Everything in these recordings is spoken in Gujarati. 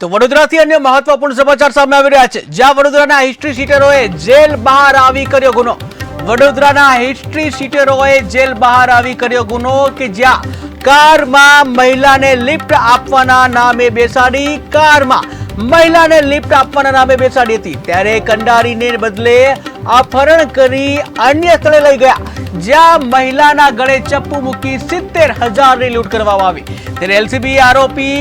તો વડોદરાથી અન્ય મહત્વપૂર્ણ સમાચાર સામે આવી રહ્યા છે. જ્યાં વડોદરાના હિસ્ટ્રી સીટરોએ જેલ બહાર આવી કર્યો ગુનો. વડોદરાના હિસ્ટ્રી શીટરોએ જેલ બહાર આવી કર્યો ગુનો કે જ્યાં કારમાં મહિલાને લિફ્ટ આપવાના નામે બેસાડી કારમાં મહિલાને લિફ્ટ આપવાના નામે બેસાડી હતી. ત્યારે કંડારીને બદલે અપહરણ કરી અન્ય સ્થળે લઈ ગયા, જ્યાં મહિલાના ગળે ચપ્પુ મૂકી સિત્તેર હજારની લૂંટ કરવામાં આવી. ત્યારે એલસીબી આરોપી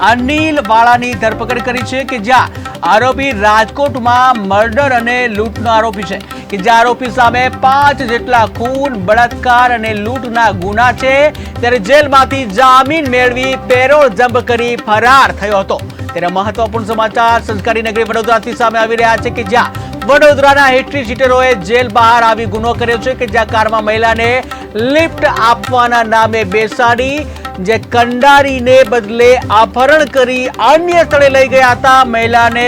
અનિલ વાળાની ધરપકડ કરી છે કે જ્યાં આરોપી રાજકોટમાં મર્ડર અને લૂંટનો આરોપી છે. કે જે આરોપી સામે પાંચ જેટલા ખૂન, બળાત્કાર અને લૂંટના ગુના છે. ત્યારે જેલમાંથી જામીન મેળવી પેરોલ જંપ કરી ફરાર થયો હતો. ત્યારે મહત્વપૂર્ણ સમાચાર સંસ્કારી નગરી વડોદરાથી સામે આવી રહ્યા છે કે જ્યાં વડોદરાના હિસ્ટ્રી સીટરોએ જેલ બહાર આવી ગુનો કર્યો છે કે જ્યાં કારમાં મહિલાને લિફ્ટ આપવાના નામે બેસાડી જે કંડારીને બદલે અપહરણ કરી અન્ય સ્થળે લઈ ગયા હતા. મહિલાને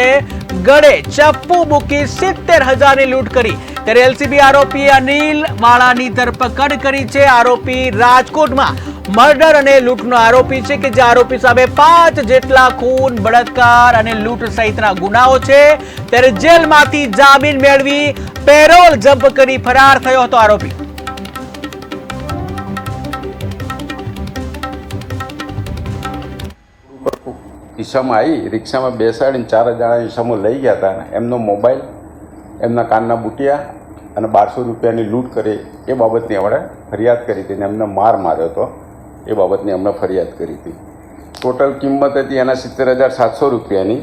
ગળે ચપ્પુ મૂકી સિત્તેર હજારની લૂંટ કરી. ત્યારે એલસીબી આરોપી અનિલ વાળાની ધરપકડ કરી છે. આરોપી રાજકોટમાં મર્ડર અને લૂંટનો આરોપી છે કે જે આરોપી સામે પાંચ જેટલા ખૂન, બળાત્કાર અને લૂંટ સહિતના ગુનાઓ છે. ત્યારે જેલમાંથી જામીન મેળવી પેરોલ જમ્પ કરી ફરાર થયો હતો આરોપી. ઈસમ. આવી રિક્ષામાં બેસાડીને ચાર જણા ઈસમો લઈ ગયા હતા એમનો મોબાઈલ, એમના કાનના બુટિયા અને બારસો રૂપિયાની લૂંટ કરી એ બાબતની આપણે ફરિયાદ કરી હતી અને એમને માર માર્યો હતો. એ બાબતની અમને ફરિયાદ કરી હતી. ટોટલ કિંમત હતી એના સિત્તેર હજાર સાતસો રૂપિયાની.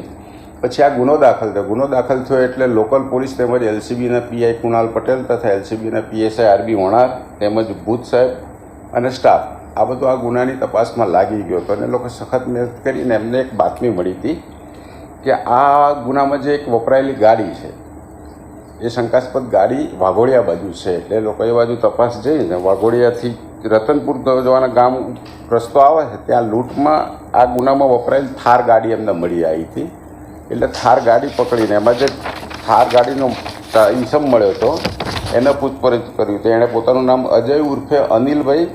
પછી આ ગુનો દાખલ થયો. ગુનો દાખલ થયો એટલે લોકલ પોલીસ તેમજ એલસીબીના પીઆઈ કુણાલ પટેલ તથા એલસીબીના પીએસઆઈ આરબી વણાર તેમજ ભૂત સાહેબ અને સ્ટાફ આ બધું આ ગુનાની તપાસમાં લાગી ગયો હતો અને લોકો સખત મહેનત કરીને એમને એક બાતમી મળી હતી કે આ ગુનામાં જે એક વપરાયેલી ગાડી છે, એ શંકાસ્પદ ગાડી વાઘોડિયા બાજુ છે. એટલે લોકો એ બાજુ તપાસ જઈને વાઘોડિયાથી રતનપુર જવાના ગામ રસ્તો આવે છે, ત્યાં લૂંટમાં આ ગુનામાં વપરાયેલી થાર ગાડી એમને મળી આવી હતી. એટલે થાર ગાડી પકડીને, એમાં જે થાર ગાડીનો ઇન્સમ મળ્યો હતો, એને પૂછપરછ કર્યું તો એણે પોતાનું નામ અજય ઉર્ફે અનિલભાઈ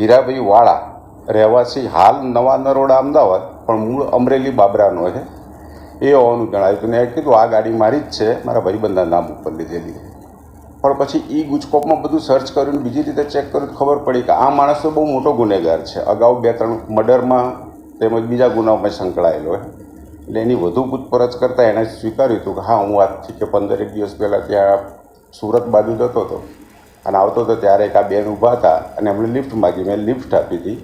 હીરાભાઈ વાળા રહેવાસી હાલ નવા નરોડા અમદાવાદ, પણ મૂળ અમરેલી બાબરાનો છે. એ હોવાનું જણાવ્યું હતું ને એ કીધું, આ ગાડી મારી જ છે, મારા ભાઈબંધના નામ ઉપર લીધેલી પણ પછી ઈ ગુજકોપમાં બધું સર્ચ કર્યું બીજી રીતે ચેક કર્યું ખબર પડી કે આ માણસ તો બહુ મોટો ગુનેગાર છે. અગાઉ બે ત્રણ મર્ડરમાં તેમજ બીજા ગુનાઓમાં સંકળાયેલો છે. એટલે એની વધુ પૂછપરછ કરતાં એણે સ્વીકાર્યું હતું કે, હા, હું આજથી કે પંદરેક દિવસ પહેલાં ત્યાં સુરત બાજુ જતો હતો. અને આવતો હતો ત્યારે એક આ બેન ઊભા હતા અને એમણે લિફ્ટ માગી. મેં લિફ્ટ આપી હતી.